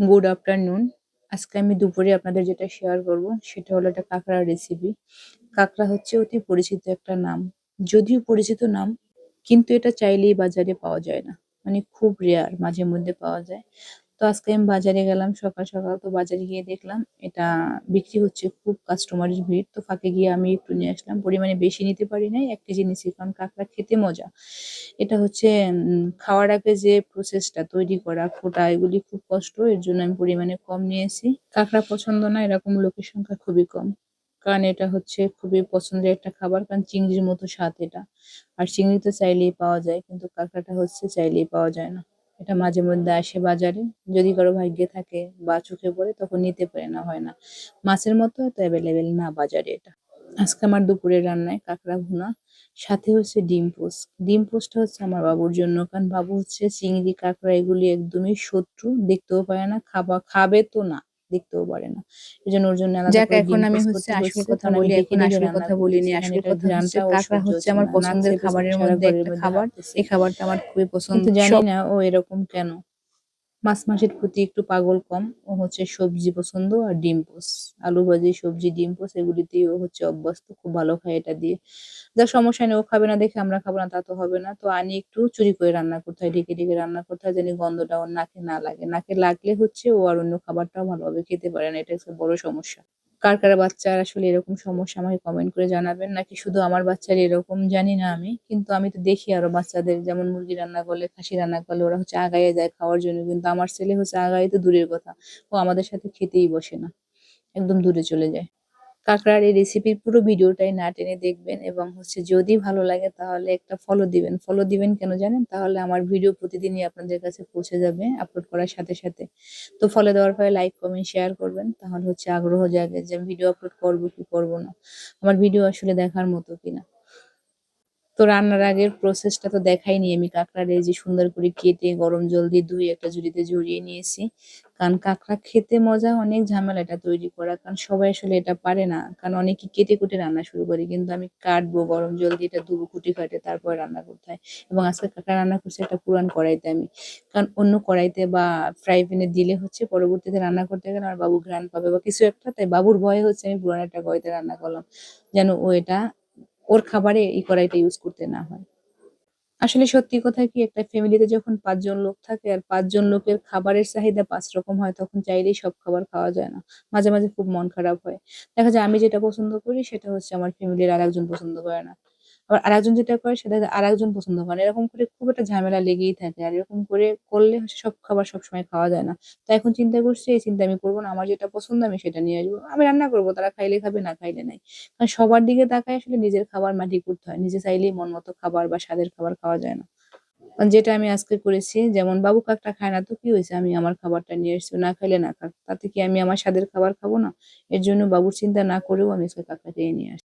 Good afternoon আজকে আমি দুপুরে আপনাদের যেটা শেয়ার করব, সেটা হলো একটা কাঁকড়ার রেসিপি কাঁকড়া হচ্ছে অতি পরিচিত একটা নাম। যদিও পরিচিত নাম, কিন্তু এটা চাইলেই বাজারে পাওয়া যায় না। মানে খুব রেয়ার মাঝে মধ্যে পাওয়া যায়। তো আজকে আমি বাজারে গেলাম, সকাল সকাল তো বাজারে গিয়ে দেখলাম, এটা বিক্রি হচ্ছে খুব কাস্টমারের ভিড়। তো ফাঁকে গিয়ে আমি একটু নিয়ে আসলাম, পরিমাণে বেশি নিতে পারি নাই, এক কেজি নিয়েছি কারণ কাঁকড়া খেতে মজা। এটা হচ্ছে খাওয়ার আগে যে প্রসেসটা তৈরি করা, ফোটা, এগুলি খুব কষ্ট, এর জন্য আমি পরিমাণে কম নিয়েছি। কাঁকড়া পছন্দ না, এরকম লোকের সংখ্যা খুবই কম, কারণ এটা হচ্ছে খুবই পছন্দের একটা খাবার, কারণ চিংড়ির মতো স্বাদ এটা। আর চিংড়ি তো চাইলেই পাওয়া যায়, কিন্তু কাঁকড়াটা হচ্ছে চাইলেই পাওয়া যায় না। এটা মাঝে মধ্যে আসে বাজারে। যদি কারও ভাগ্যে থাকে বা চোখে পড়ে, তখন নিতে পারে না, হয় না। মাছের মতো এত অ্যাভেলেবেল না বাজারে এটা। আজকে আমার দুপুরের রান্নায় কাঁকড়া ভুনা, সাথে হচ্ছে ডিম পোস্ট ডিম পোস্টটা হচ্ছে আমার বাবুর জন্য, কারণ বাবু হচ্ছে চিংড়ি, কাঁকড়া এগুলি একদমই শত্রু, দেখতেও পারে না, খাবা, খাবে তো না। দেখতেও পারে না। এই জন্য ওর জন্য আলাদা যাক, এখন আমি হচ্ছে আসল কথা বলি, এখন আসল কথা বলিনি, আসল কথা জানতে কাঁকড়া হচ্ছে আমার পছন্দের খাবারের মধ্যে একটা খাবার। এই খাবারটা আমার খুবই পছন্দ জানি না ও এরকম কেন। মাছ মাসের প্রতি একটু পাগল কম। ও হচ্ছে সবজি পছন্দ আর ডিম পোস। আলু ভাজি, সবজি, ডিম পোস, এগুলিতেই ও হচ্ছে অভ্যস্ত। খুব ভালো খায় এটা দিয়ে। যা সমস্যা নেই, ও খাবে না, দেখে আমরা খাব না, তা তো হবে না। তো আনি একটু চুরি করে রান্না করতে হয়, ঢেকে ঢেকে রান্না করতে হয় জানি গন্ধটা ওর নাকে না লাগে। নাকে লাগলে হচ্ছে ও আর অন্য খাবারটাও ভালোভাবে খেতে পারে না, এটা একটা বড় সমস্যা। কার কার বাচ্চার আসলে এরকম সমস্যা আমাকে কমেন্ট করে জানাবেন? নাকি শুধু আমার বাচ্চার এরকম? জানি না আমি। কিন্তু আমি তো দেখি আরও বাচ্চাদের, যেমন মুরগি রান্না করলে, খাসি রান্না করলে ওরা হচ্ছে আগাইয়ে যায় খাওয়ার জন্য। কিন্তু আমার ছেলে হচ্ছে আগাই তো দূরের কথা। ও আমাদের সাথে খেতেই বসে না। একদম দূরে চলে যায়। কাঁকড়ার এই রেসিপির পুরো ভিডিওটাই না টেনে দেখবেন এবং হচ্ছে যদি ভালো লাগে তাহলে একটা ফলো দিবেন। ফলো দিবেন কেন জানেন? তাহলে আমার ভিডিও প্রতিদিনই আপনাদের কাছে পৌঁছে যাবে আপলোড করার সাথে সাথে। তো ফলো দেওয়ার পরে লাইক কমেন্ট শেয়ার করবেন। তাহলে হচ্ছে আগ্রহ জাগে যে ভিডিও আপলোড করব কি করব না। আমার ভিডিও আসলে দেখার মতো কিনা। তো রান্নার আগের প্রসেসটা তো দেখাইনি আমি। কাঁকড়ার এই যে সুন্দর করে কেটে গরম জল দিয়ে ধুয়ে একটা ঝুড়িতে ঝরিয়ে নিয়েছি। কারণ কাঁকড়া খেতে মজা, অনেক ঝামেলা এটা তৈরি করা। কারণ সবাই আসলে এটা পারে না। কারণ অনেকে কেটে কুটে রান্না শুরু করে, কিন্তু আমি কাটবো গরম জল দিয়ে এটা ধুবো কুটি কাটে, তারপর রান্না করতে হয়। এবং আজকে কাঁকড়া রান্না করছি একটা পুরান কড়াইতে আমি। কারণ অন্য কড়াইতে বা ফ্রাই প্যানে দিলে হচ্ছে পরবর্তীতে রান্না করতে গেলে আমার বাবু ঘ্রাণ পাবে বা কিছু একটা, তাই বাবুর ভয়ে হচ্ছে আমি পুরান একটা কড়াইতে রান্না করলাম। যেন ও এটা ওর খাবারে এই কড়াইটা ইউজ করতে না হয়। আসলে সত্যি কথা কি, একটা ফ্যামিলিতে যখন পাঁচজন লোক থাকে আর পাঁচজন লোকের খাবারের চাহিদা পাঁচ রকম হয়, তখন চাইলেই সব খাবার খাওয়া যায় না। মাঝে মাঝে খুব মন খারাপ হয়। দেখা যায় আমি যেটা পছন্দ করি, সেটা হচ্ছে আমার ফ্যামিলির আর একজন পছন্দ করে না। আবার আরেকজন যেটা করে সেটা আরেকজন পছন্দ করে এরকম করে খুব একটা ঝামেলা লেগেই থাকে আর এরকম করে করলে সব খাবার সবসময় খাওয়া যায় না। তো এখন চিন্তা করছি, এই চিন্তা আমি করব না, আমার যেটা পছন্দ আমি সেটা নিয়ে আসব। আমি রান্না করব, তারা খাইলে খাবে, না খাইলে নাই। কারণ সবার দিকে তাকায় আসলে নিজের খাবার মাটি করতে হয়। নিজে চাইলেই মন মতো খাবার বা স্বাদের খাবার খাওয়া যায় না। যেটা আমি আজকে করেছি, যেমন বাবু কাকটা খায় না তো কি হয়েছে? আমি আমার খাবারটা নিয়ে এসেছি না খাইলে না খাক। তাতে কি আমি আমার স্বাদের খাবার খাব না? এর জন্য বাবুর চিন্তা না করেও আমি আজকে কাকটা খেয়ে নিয়ে আসি